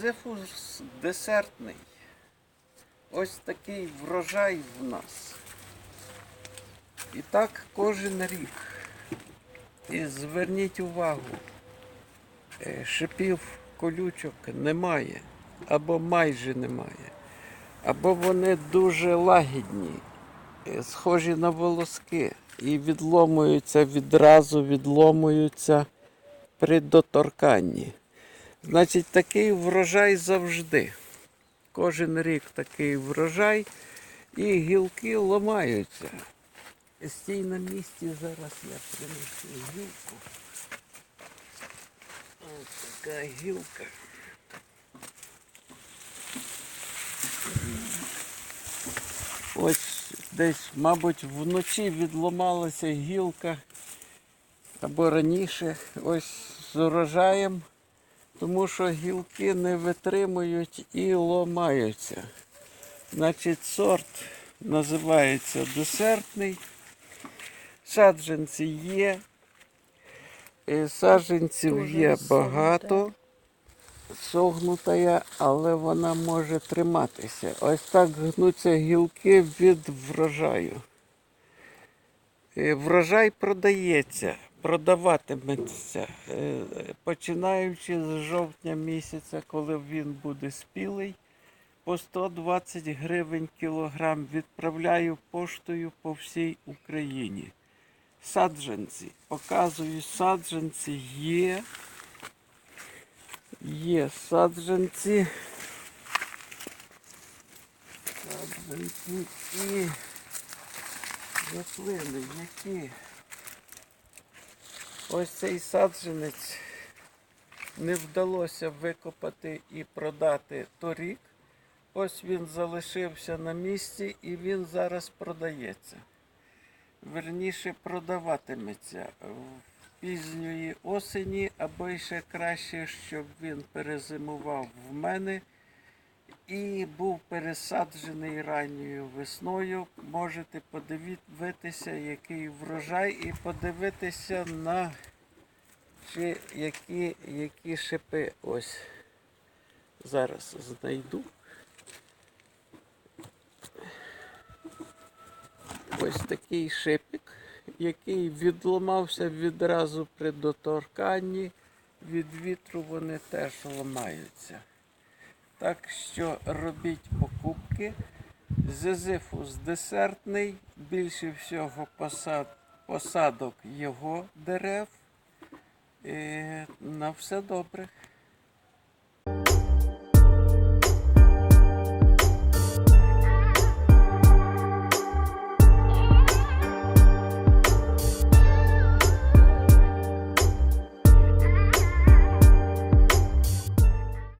Зизифус десертний. Ось такий врожай в нас. І так кожен рік. І зверніть увагу, е, шипів колючок немає, або майже немає, або вони дуже лагідні, е, схожі на волоски і відломуються відразу, відломуються при доторканні. Значить, такий врожай завжди. Кожен рік такий врожай, і гілки ламаються. Стій на місці, зараз я принесу гілку. Ось така гілка. Ось десь, мабуть, вночі відломалася гілка або раніше, ось з урожаєм, тому що гілки не витримують і ломаються. Значить, сорт називається десертний. Саджанці є. Е, Саджанців є багато. Согнута, але вона може триматися. Ось так гнуться гілки від врожаю. Е, Врожай продається, продаватиметься, е, починаючи з жовтня місяця, коли він буде спілий, по 120 гривень кілограм відправляю поштою по всій Україні. Саджанці. Показую, саджанці є. Є саджанці. Саджанці і рослини, які. Ось цей саджанець не вдалося викопати і продати торік. Ось він залишився на місці і він зараз продається. Верніше продаватиметься в пізньої осені, або ще краще, щоб він перезимував в мене і був пересаджений ранньою весною. Можете подивитися, який врожай, і подивитися на чи які, які шипи. Ось зараз знайду. Ось такий шипик, який відламався відразу при доторканні. Від вітру вони теж ламаються. Так що робіть покупки. Зизифус десертний, більше всього посад, посадок його дерев. І на все добре.